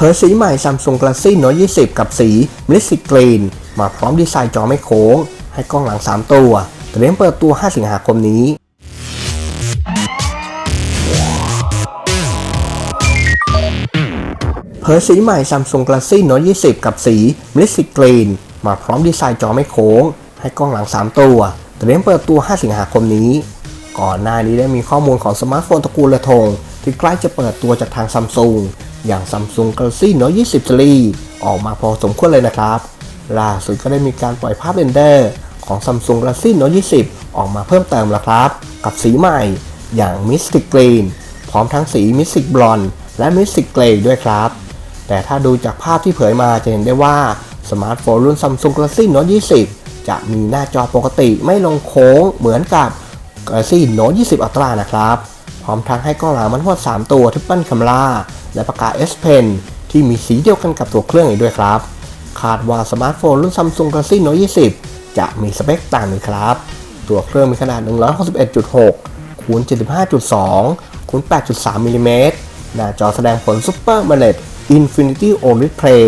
เผยสีใหม่ Samsung Galaxy Note 20 กับสี Mystic Green มาพร้อมดีไซน์จอไม่โค้ง ให้กล้องหลัง 3 ตัว เตรียมเปิดตัว 5 สิงหาคมนี้ เผยสีใหม่ Samsung Galaxy Note 20 กับสี Mystic Green มาพร้อมดีไซน์จอไม่โค้ง ให้กล้องหลัง 3 ตัว เตรียมเปิดตัว 5 สิงหาคมนี้ ก่อนหน้านี้ได้มีข้อมูลของสมาร์ทโฟนตระกูลละทงที่ใกล้จะเปิดตัวจากทางซัมซุง อย่าง Samsung Galaxy Note 20 Series ออกมาพอสมควรเลยนะครับ ล่าสุดก็ได้มีการปล่อยภาพเรนเดอร์ของ Samsung Galaxy Note 20 ออกมาเพิ่มเติมแล้วครับ กับสีใหม่อย่าง Mystic Green พร้อมทั้งสี Mystic Blonde และ Mystic Grey ด้วยครับ แต่ถ้าดูจากภาพที่เผยมาจะเห็นได้ว่าสมาร์ทโฟนรุ่น Samsung Galaxy Note 20 จะมีหน้าจอปกติไม่ลงโค้งเหมือนกับ Galaxy Note 20 Ultra นะครับ ร้อมทั้งให้กล้องหลังมันทั้งหมด3ตัว Triple Camera และปากกา S Pen ที่มีสีเดียวกันกับตัวเครื่องอีกด้วยครับ คาดว่าสมาร์ทโฟนรุ่น Samsung Galaxy Note 20 จะมีสเปคต่างกันครับ ตัวเครื่องมีขนาด 161.6คูณ75.2คูณ8.3มิลิเมตรหน้าจอแสดงผล Super AMOLED Infinity OLED Play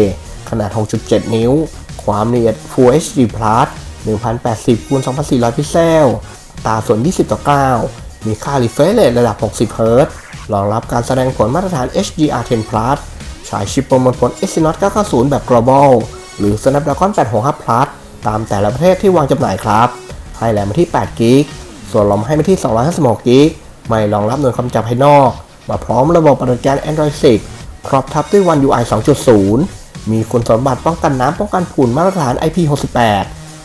ขนาด 6.7 นิ้ว ความละเอียด Full HD Plus 1080คูณ2400 พิกเซล ตาส่วน 20 ต่อ 9 มีค่า refresh rate ระดับ 60 Hz รองรับการแสดงผลมาตรฐาน HDR10 Plus ใช้ชิปประมวลผล Exynos 990 แบบ global หรือ Snapdragon 865 Plus ตามแต่ละประเทศที่วางจำหน่ายครับ ให้แรมมาที่8กิกส่วนรอมให้มาที่256กิกไม่รองรับหน่วยความจำภายนอก มาพร้อมระบบปฏิบัติการ Android 10 ครอบทับด้วย One UI 2.0 มีคุณสมบัติป้องกันน้ำป้องกันฝุ่นมาตรฐาน IP68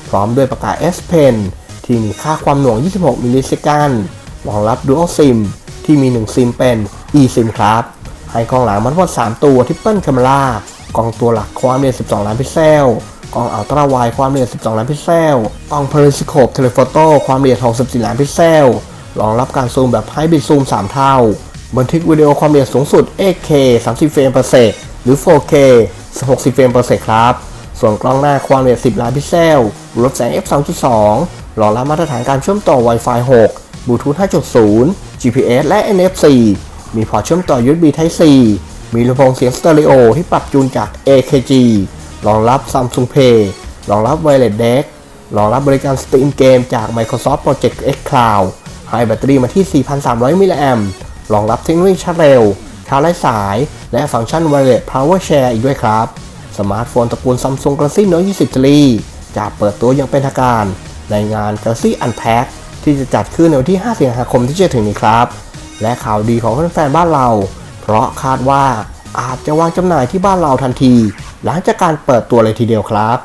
พร้อมด้วยปากกา S Pen ที่มีค่าความหน่วง 26 มิลลิเซกัน รองรับ Dual SIM ที่มี 1 ซิมเป็น eSIM ครับ ให้กล้องหลังมันทั้งหมด3 ตัว Triple Camera กล้องตัวหลักความละเอียด12 ล้านพิกเซลกล้องอัลตร้าไวด์ความละเอียด 12 ล้านพิกเซลกล้อง Periscope Telephoto ความละเอียด 64 ล้านพิกเซล รองรับการซูมแบบ High Bit Zoom 3เท่า บันทึกวิดีโอความละเอียดสูงสุด 8K 30 เฟรม per sec หรือ 4K 60 เฟรม per sec ครับ ส่วนกล้องหน้าความละเอียด 10 ล้านพิกเซลลดแสง f 2.2 รองรับมาตรฐานการเชื่อมต่อ Wi-Fi 6 Bluetooth 5.0 GPS และ NFC มีพอร์ตเชื่อมต่อ USB Type C มีลำโพงเสียงสเตอริโอที่ปรับจูนจาก AKG รองรับ Samsung Pay รองรับ Wireless DeX รองรับบริการสตรีมเกมจาก Microsoft Project X Cloud ให้แบตเตอรี่มาที่ 4,300 มิลลิแอมป์รองรับเทคโนโลยีชาร์จเร็ว ชาร์จไร้สาย และฟังก์ชัน Wireless Power Share อีกด้วยครับ สมาร์ทโฟนตระกูล Samsung Galaxy Note 20 Series จะเปิดตัวอย่างเป็นทางการในงาน Galaxy Unpacked ที่จะจัดขึ้นในวันที่ 5 สิงหาคมที่จะถึงนี้ครับ และข่าวดีของแฟนๆบ้านเรา เพราะคาดว่าอาจจะวางจำหน่ายที่บ้านเราทันที หลังจากการเปิดตัวเลยทีเดียวครับ